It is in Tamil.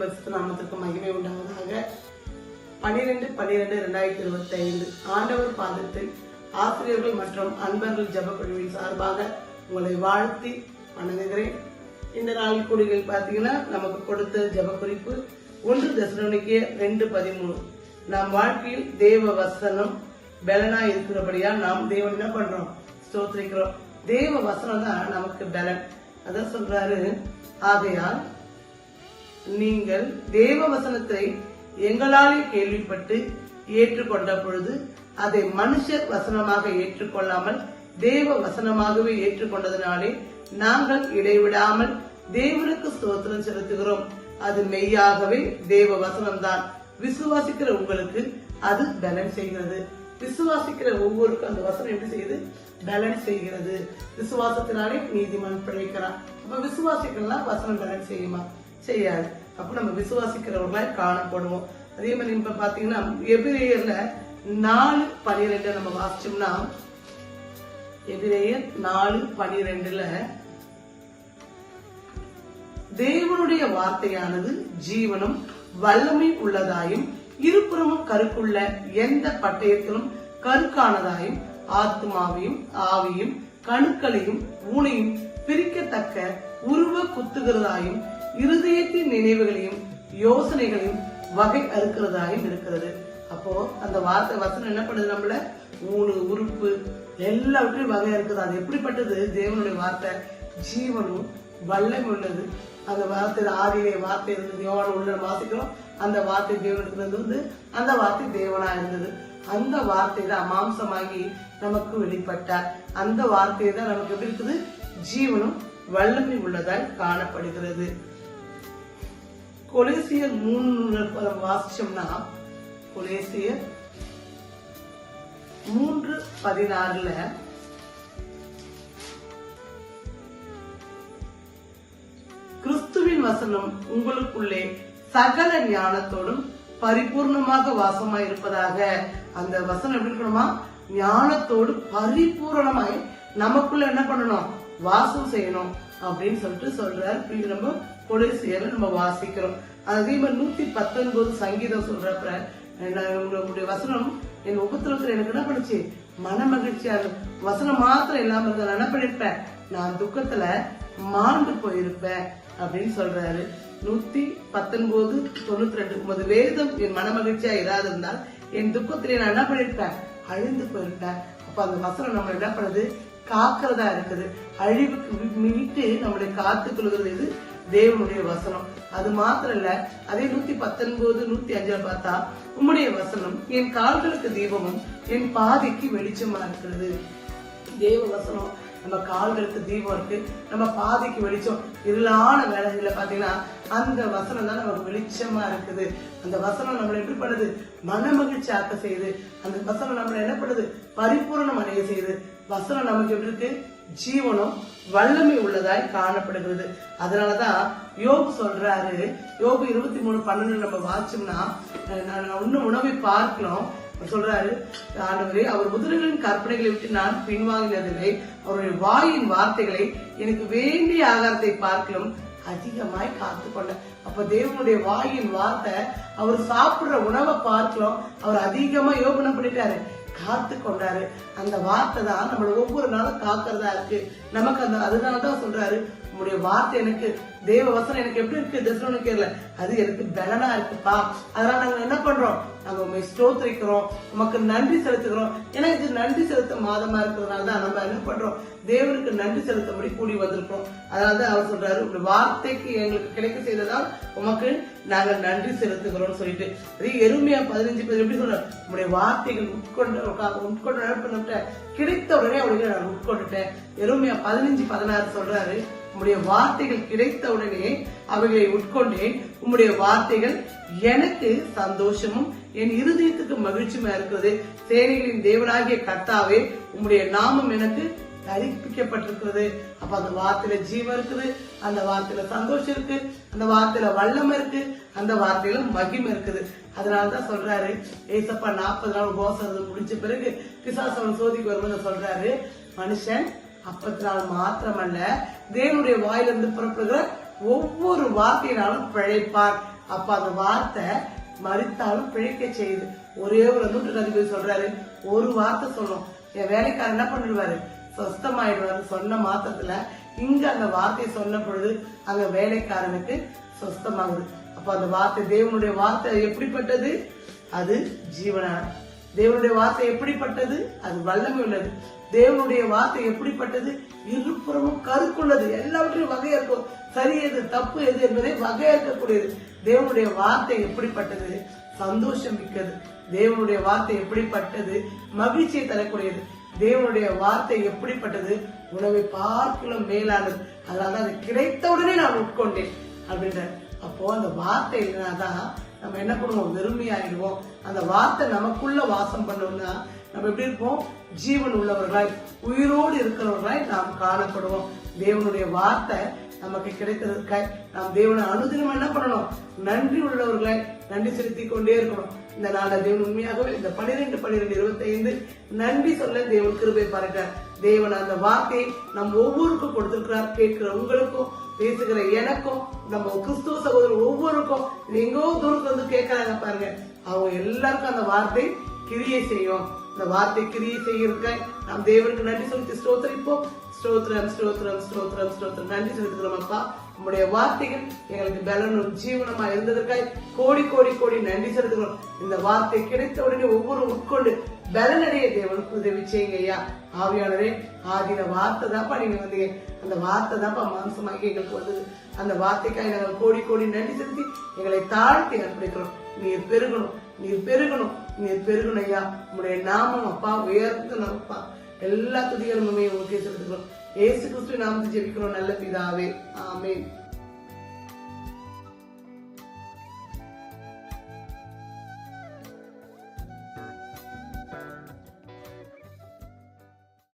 பரிசுத்த நாமத்திற்கு மகிமை உண்டாவதாக. பனிரெண்டு பனிரெண்டு ரெண்டாயிரத்தி இருபத்தி ஐந்து ஆண்டவர் பாதத்தில் ஆசிரியர்கள் மற்றும் அன்பர்கள் ஜபக்குழுவின் சார்பாக உங்களை வாழ்த்தி வணங்குகிறேன். இந்த நாள் கூடுகள் பார்த்தீங்கன்னா நமக்கு கொடுத்த ஜப குறிப்பு ஒன்று தசனோனிக்கு ரெண்டு பதிமூணு. நம் வாழ்க்கையில் தேவ வசனம் பலனா இருக்கிறபடியா நாம் தேவன் என்ன பண்றோம்? ஸ்தோத்திரிக்கிறோம். தேவ வசனம் தான் நமக்கு பலன். அதான் சொல்றாரு ஆகையால் நீங்கள் தேவ வசனத்தை எங்களாலே கேள்விப்பட்டு ஏற்றுக்கொண்ட பொழுது அதை மனுஷர் வசனமாக ஏற்றுக்கொள்ளாமல் தேவ வசனமாகவே ஏற்றுக்கொண்டதினாலே நாங்கள் இடைவிடாமல் தேவனுக்கு ஸ்தோத்திரம் செலுத்துகிறோம். அது மெய்யாகவே தேவ வசனம்தான் விசுவாசிக்கிற உங்களுக்கு அது பலன் செய்கிறது. விசுவாசிக்கிற ஒவ்வொருக்கும் அந்த வசனம் எப்படி செய்யுது? பலன் செய்கிறது. விசுவாசத்தினாலே நீதிமான் பிழைக்கிறான். அப்ப விசுவாசிக்கலாம் வசனம் பலன் செய்யுமா? செய்யாது. அப்போ நம்ம விசுவாசிக்கிறவர்களாய் காணப்படுவோம். அதே மாதிரி இப்போ பார்த்தீங்கன்னா எபிரேயர்ல நாலு பனிரெண்டு நம்ம வாசிச்சோம்னா எபிரேயர் நாலு பனிரெண்டுல தேவனுடைய வார்த்தையானது ஜீவனும் வல்லமை உள்ளதாயும் இருபுறமும் கருக்குள்ள எந்த பட்டயத்திலும் கருக்கானதாயும் ஆத்மாவையும் ஆவியும் கணுக்களையும் ஊனையும் பிரிக்கத்தக்க உருவ குத்துகிறதாயும் இருதயத்தின் நினைவுகளையும் யோசனைகளையும் வகை அறுக்கிறதாயும் இருக்கிறது. அப்போ அந்த வார்த்தை வசனம் என்ன பண்ணுது நம்மள? ஊனு உறுப்பு எல்லாவற்றையும் வகை இருக்குது அது எப்படிப்பட்டது? தேவனுடைய வார்த்தை. ஜீவனும் வல்லமை உள்ளது. அந்த வார்த்தை ஆதியிலே வார்த்தை இருந்தது. யோவான் உள்ள வாசிக்கிறோம். அந்த வார்த்தை தேவனுக்கு வந்து அந்த வார்த்தை தேவனா இருந்தது. அந்த வார்த்தை தான் மாம்சமாகி நமக்கு வெளிப்பட்டார். அந்த வார்த்தை தான் நமக்கு எப்படி இருக்குது? ஜீவனும் வல்லமை உள்ளதாய் காணப்படுகிறது. கொலேசியர் மூணு வாசிச்சோம்னா கொலேசியர் மூன்று பதினாறுல கிறிஸ்துவின் வசனம் உங்களுக்குள்ளே சகல ஞானத்தோடும் பரிபூர்ணமாக வாசமாய் இருப்பதாக அந்த வசனம் எப்படி இருக்கணுமா? ஞானத்தோடு பரிபூரணமாய் நமக்குள்ள என்ன பண்ணணும்? வாசம் செய்யணும் அப்படின்னு சொல்லிட்டு சொல்றார். நம்ம கொலைசியர்ல நம்ம வாசிக்கிறோம். அதே மாதிரி நூத்தி பத்தொன்பது சங்கீதம் சொல்றப்ப நான் உங்களுடைய வசனம் என் உபத்திரத்துல எனக்கு என்ன பண்ணுச்சு? மன மகிழ்ச்சியா வசனம் மாத்திரம் இல்லாம இருந்தா என்ன பண்ணிருப்பேன்? நான் துக்கத்துல மாண்டு போயிருப்பேன் அப்படின்னு சொல்றாரு. நூத்தி பத்தொன்பது தொண்ணூத்தி ரெண்டு. உமது வேதம் என் மன மகிழ்ச்சியா இராது இருந்தால் என் துக்கத்திலே நான் என்ன பண்ணிருப்பேன்? அழிந்து போயிருப்பேன். அப்ப அந்த வசனம் நம்ம என்ன பண்ணுது? காக்கிறதா இருக்குது. அழிவுக்கு மீட்டு நம்மளை காத்துக் கொள்கிறது இது தேவனுடைய வசனம். அது மாத்திரம் இல்ல அதே நூத்தி பத்தொன்பது நூத்தி அஞ்சுல பார்த்தா உம்முடைய வசனம் என் கால்களுக்கு தீபமும் என் பாதைக்கு வெளிச்சமா இருக்கிறது. தேவ வசனம் நம்ம கால்களுக்கு தீபம் இருக்கு நம்ம பாதைக்கு வெளிச்சம் இருளான வேலைகள்ல பாத்தீங்கன்னா அந்த வசனம் தான் நமக்கு வெளிச்சமா இருக்குது. அந்த வசனம் நம்மளை எப்படி பண்ணுது? மன மகிழ்ச்சி ஆக்க செய்யுது. அந்த வசனம் நம்மளை என்ன பண்ணுது? பரிபூரணம் அடைய செய்யுது. வசனம் நமக்கு எப்படி இருக்கு? ஜீவனம் வல்லமை உள்ளதாய் காணப்படுகிறது. அதனாலதான் யோபு சொல்றாரு யோபு இருபத்தி மூணு பன்னெண்டு நம்ம வாச்சோம்னா நான் இன்னும் உணவை பார்க்கணும். சொல்றாரு ஆண்டவரே அவர் முதல்களின் கற்பனைகளை விட்டு நான் பின்வாங்கினதில்லை. அவருடைய வாயின் வார்த்தைகளை எனக்கு வேண்டிய ஆகாரத்தை பார்க்கலும் அதிகமாய் காத்து கொண்டேன் அப்ப தேவனுடைய வாயின் வார்த்தை அவர் சாப்பிடுற உணவை பார்க்கலாம் அவர் அதிகமா யோகனம் பண்ணிட்டாரு? காத்து கொண்டாரு அந்த வார்த்தை தான் நம்மள ஒவ்வொரு நாளும் காக்கிறதா இருக்கு. நமக்கு அந்த அதனாலதான் சொல்றாரு உங்களுடைய வார்த்தை எனக்கு தேவ வசனம் எனக்கு எப்படி இருக்கு? தசனம் கேரள அது எனக்கு பலனா இருக்குப்பா. அதனால நாங்க என்ன பண்றோம்? நாங்க உண்மை ஸ்தோத்திரிக்கிறோம். உமக்கு நன்றி செலுத்துகிறோம். ஏன்னா இது நன்றி செலுத்த மாதமா இருக்கிறதுனால தான் நம்ம என்ன பண்றோம்? தேவனுக்கு நன்றி செலுத்தபடி கூடி வந்திருக்கோம் அதனாலதான் அவர் சொல்றாரு உங்களுடைய வார்த்தைக்கு எங்களுக்கு கிடைக்க செய்ததால் உமக்கு நாங்கள் நன்றி செலுத்துகிறோம் சொல்லிட்டு. அதே எருமையா பதினஞ்சு பேர் எப்படி சொல்ற உங்களுடைய வார்த்தைகள் உட்கொண்டு உட்கொண்டு நடப்பிட்ட கிடைத்த உடனே அவளுக்கு நான் உட்கொண்டுட்டேன். எருமையா பதினஞ்சு பதினாறு சொல்றாரு. உம்முடைய வார்த்தைகள் கிடைத்த உடனே அவைகளை உட்கொண்டேன். உம்முடைய வார்த்தைகள் எனக்கு சந்தோஷமும் என் இருதயத்துக்கு மகிழ்ச்சியுமா இருக்கிறது. சேனைகளின் தேவனாகிய கர்த்தாவே உம்முடைய நாமம் எனக்கு தரிப்பிக்கப்பட்டிருக்கிறது. அப்ப அந்த வார்த்தையில ஜீவம் இருக்குது அந்த வார்த்தையில சந்தோஷம் இருக்கு அந்த வார்த்தையில வல்லமை இருக்கு அந்த வார்த்தையில மகிமை இருக்குது. அதனாலதான் சொல்றாரு ஏசப்பா நாற்பது நாள் உபவாசம் முடிஞ்ச பிறகு பிசாசவன் சோதிக்கு வரும்போது சொல்றாரு. மனுஷன் அப்பத்தினால் மாத்திரமல்ல தேவனுடைய வாயிலிருந்து புறப்படுகிற ஒவ்வொரு வார்த்தையினாலும் பிழைப்பார். அப்ப அந்த வார்த்தை மறித்தாலும் பிழைக்க செய்யுது. ஒரே ஒரு நூற்று அதிபதி சொல்றாரு ஒரு வார்த்தை சொல்லும். என் வேலைக்காரர் என்ன பண்ணிடுவாரு? சொஸ்தமாயிடுவாரு. சொன்ன மாத்திரத்துல இங்க அந்த வார்த்தையை சொன்ன பொழுது அந்த வேலைக்காரனுக்கு சொஸ்தமாகுது. அப்ப அந்த வார்த்தை தேவனுடைய வார்த்தை எப்படிப்பட்டது? அது ஜீவனான தேவனுடைய வார்த்தை எப்படிப்பட்டது? அது வல்லமை உள்ளது. தேவனுடைய வார்த்தை எப்படிப்பட்டது? இருபுறமும் கருக்குள்ளது. எல்லாவற்றையும் வகையறுக்கும் சரி எது தப்பு எது என்பதை வகையாக்கக்கூடியது. தேவனுடைய வார்த்தை எப்படிப்பட்டது? சந்தோஷம் மிக்கது. தேவனுடைய வார்த்தை எப்படிப்பட்டது? மகிழ்ச்சியை தரக்கூடியது. தேவனுடைய வார்த்தை எப்படிப்பட்டது? உணவை பார்க்கலும் மேலானது. அதனால அது கிடைத்த உடனே நான் உட்கொண்டேன். அப்படின்ற அப்போ அந்த வார்த்தை இல்லைனாதான் நம்ம என்ன பண்ணுவோம்? வெறுமையாயிடுவோம். அந்த வார்த்தை நமக்குள்ள வாசம் பண்ணோம்னா நம்ம எப்படி இருப்போம்? ஜீவன் உள்ளவர்களாய் உயிரோடு இருக்கிறவர்களாய் நாம் காணப்படுவோம். தேவனுடைய வார்த்தை நமக்கு கிடைத்ததற்காய் நாம் தேவனை அனுதினம் என்ன பண்ணணும்? நன்றி உள்ளவர்களாய் நன்றி செலுத்தி கொண்டே இருக்கணும். இந்த நாளை தேவன் உண்மையாகவே இந்த பனிரெண்டு பனிரெண்டு இருபத்தி ஐந்து நன்றி சொல்ல தேவன் கிருபை பாருங்க தேவன் அந்த வார்த்தையை நம் ஒவ்வொருக்கும் கொடுத்திருக்கிறார். கேட்கிற உங்களுக்கும் பேசுகிற எனக்கும் நம்ம கிறிஸ்துவ சகோதரர் ஒவ்வொருக்கும் எங்கோ தூரத்துல வந்து கேட்கறாங்க பாருங்க. அவங்க எல்லாருக்கும் அந்த வார்த்தை கிரியை செய்யும். இந்த வார்த்தை கிரியை செய்யிருக்க நம் தேவனுக்கு நன்றி சொல்லி ஸ்தோத்திரிப்போம். ஸ்தோத்திரம் ஸ்தோத்திரம் ஸ்தோத்திரம் ஸ்தோத்திரம். நன்றி செலுத்துகிறோம் அப்பா. உங்களுடைய வார்த்தைகள் எங்களுக்கு பலனும் ஜீவனமா இருந்ததற்காய் கோடி கோடி கோடி நன்றி செலுத்துகிறோம். இந்த வார்த்தை கிடைத்த உடனே ஒவ்வொரு உட்கொண்டு பலனடைய தேவனுக்கு உதவி செய்யுங்க ஐயா. ஆவியானரே ஆதின வார்த்தை தான்ப்பா நீங்க வந்தீங்க. அந்த வார்த்தை தான்ப்பா மாம்சமாக்கி எங்களுக்கு வந்தது. அந்த வார்த்தைக்காக நாங்கள் கோடி கோடி நன்றி செலுத்தி எங்களை தாழ்த்தி அர்ப்பணிக்கிறோம். நீர் பெருகணும் நீர் பெருகணும் நீர் பெருகணும் ஐயா. உங்களுடைய நாமம் அப்பா உயர்ந்து அப்பா. എല്ലാ തുടികളും നമ്മെ ഓർക്കേച്ചെടുത്തുകളും യേശു ക്രിസ്തു നാമത്തിൽ ജപിക്കണോ? നല്ല പിതാവേ ആമേൻ.